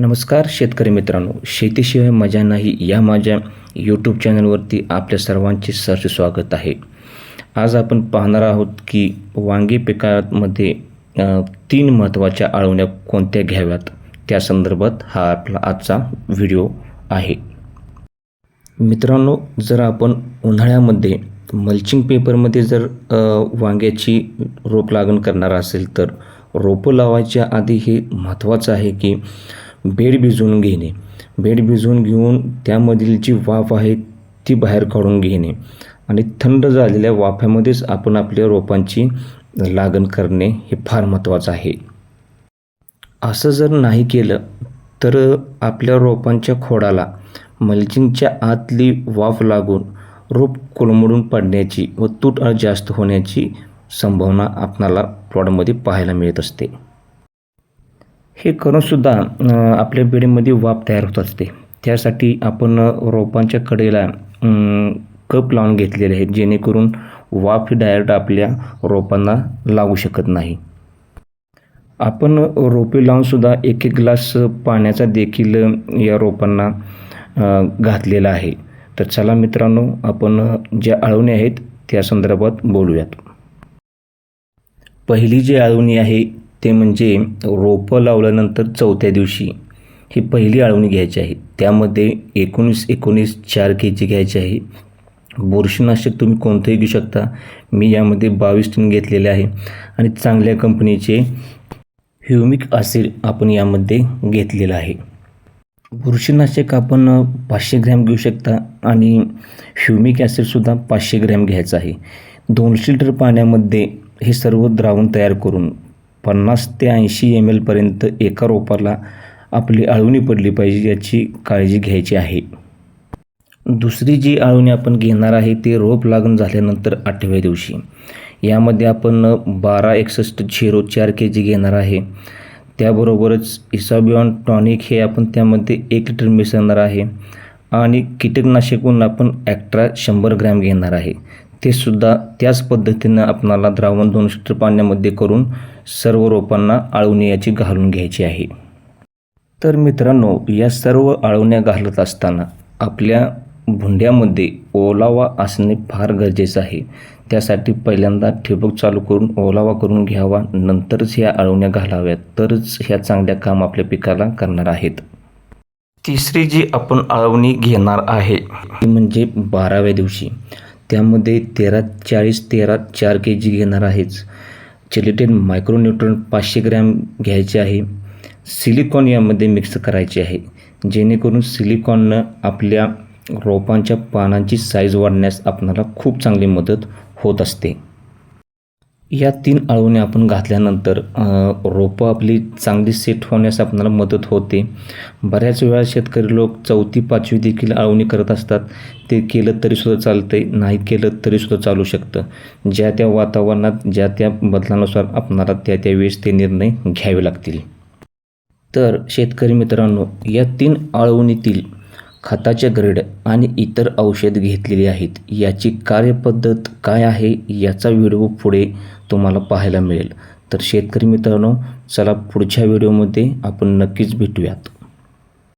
नमस्कार शेतकरी मित्रांनो शेतीशिवाय मजा नाही या माझ्या यूट्यूब चॅनलवरती आपल्या सर्वांचे सहर्ष स्वागत आहे. आज आपण पाहणार आहोत की वांगी पिकामध्ये तीन महत्त्वाच्या आळवण्या कोणत्या घ्याव्यात? त्या संदर्भात हा आपला आजचा व्हिडिओ आहे. मित्रांनो जर आपण उन्हाळ्यामध्ये मल्चिंग पेपरमध्ये जर वांग्याची रोप लागण करणार असेल तर रोपं लावायच्या आधी हे महत्त्वाचं आहे की बेड भिजवून घेणे. बेड भिजवून घेऊन त्यामधील जी वाफ आहे ती बाहेर काढून घेणे. आणि थंड झालेल्या वाफ्यामध्येच आपण आपल्या रोपांची लागण करणे हे फार महत्त्वाचं आहे. असं जर नाही केलं तर आपल्या रोपांच्या खोडाला मल्चिंगच्या आतली वाफ लागून रोप कोलमडून पडण्याची व तूट जास्त होण्याची संभावना आपणाला प्लॉटमध्ये पाहायला मिळत असते. हे करूनसुद्धा आपल्या बेडीमध्ये वाफ तयार होत असते. त्यासाठी आपण रोपांच्या कडेला कप लावून घेतलेले आहेत जेणेकरून वाफ डायरेक्ट आपल्या रोपांना लागू शकत नाही. आपण रोपे लावूनसुद्धा एक एक ग्लास पाण्याचा देखील या रोपांना घातलेला आहे. तर चला मित्रांनो आपण ज्या आळवणी आहेत त्या संदर्भात बोलूयात. पहिली जी आळवणी आहे ते म्हणजे रोपं लावल्यानंतर चौथ्या दिवशी ही पहिली आळवणी घ्यायची आहे. त्यामध्ये एकोणीस एकोणीस चार के जी घ्यायची आहे. बुरशीनाशक तुम्ही कोणतंही घेऊ शकता. मी यामध्ये बावीस टन घेतलेले आहे आणि चांगल्या कंपनीचे ह्युमिक ॲसिड आपण यामध्ये घेतलेलं आहे. बुरशीनाशक आपण पाचशे ग्रॅम घेऊ शकता आणि ह्युमिक ॲसिडसुद्धा पाचशे ग्रॅम घ्यायचं आहे. दोनशे लिटर पाण्यामध्ये हे सर्व द्रावण तयार करून पन्नास ते ऐंशी एम एलपर्यंत एका रोपाला आपली आळवणी पडली पाहिजे याची काळजी घ्यायची आहे. दुसरी जी आळवणी आपण घेणार आहे ते रोप लागण झाल्यानंतर आठव्या दिवशी. यामध्ये आपण बारा एकसष्ट झिरो चार के जी घेणार आहे. त्याबरोबरच इसाबिऑन टॉनिक हे आपण त्यामध्ये एक लिटर मिसळणार आहे. आणि कीटकनाशक म्हणून आपण ॲक्ट्रा शंभर ग्रॅम घेणार आहे. ते सुद्धा त्याच पद्धतीनं आपणाला द्रावण दोन लिटर पाण्यामध्ये करून सर्व रोपांना आळवणी याची घालून घ्यायची आहे. तर मित्रांनो या सर्व आळवण्या घालत असताना आपल्या भुंड्यामध्ये ओलावा असणे फार गरजेचं आहे. त्यासाठी पहिल्यांदा ठिबक चालू करून ओलावा करून घ्यावा. नंतरच ह्या आळवण्या घालाव्यात. तरच ह्या चांगल्या काम आपल्या पिकाला करणार आहेत. तिसरी जी आपण आळवणी घेणार आहे ती म्हणजे बाराव्या दिवशी. त्यामध्ये तेरा चाळीस तेरा चार के जी घेणार आहेच. चिलिटेन मायक्रोन्यूट्रन पाचशे ग्रॅम घ्यायचे आहे. सिलिकॉन यामध्ये मिक्स करायचे आहे. जेणेकरून सिलिकॉननं आपल्या रोपांच्या पानांची साईज वाढण्यास आपणाला खूप चांगली मदत होत असते. या तीन अळवणी आपण घातल्यानंतर रोपं आपली चांगली सेट होण्यास आपणाला मदत होते. बऱ्याच वेळा शेतकरी लोक चौथी पाचवी देखील आळवणी करत असतात. ते केलं तरीसुद्धा चालतंय नाही केलं तरीसुद्धा चालू शकतं. ज्या त्या वातावरणात ज्या त्या बदलानुसार आपणाला त्या त्या वेळेस ते निर्णय घ्यावे लागतील. तर शेतकरी मित्रांनो या तीन आळवणीतील खताच्या ग्रेड आणि इतर औषध घेतलेली आहेत. याची कार्यपद्धत काय आहे याचा व्हिडिओ पुढे तुम्हाला पाहायला मिळेल. तर शेतकरी मित्रांनो चला पुढच्या व्हिडिओमध्ये आपण नक्कीच भेटूयात.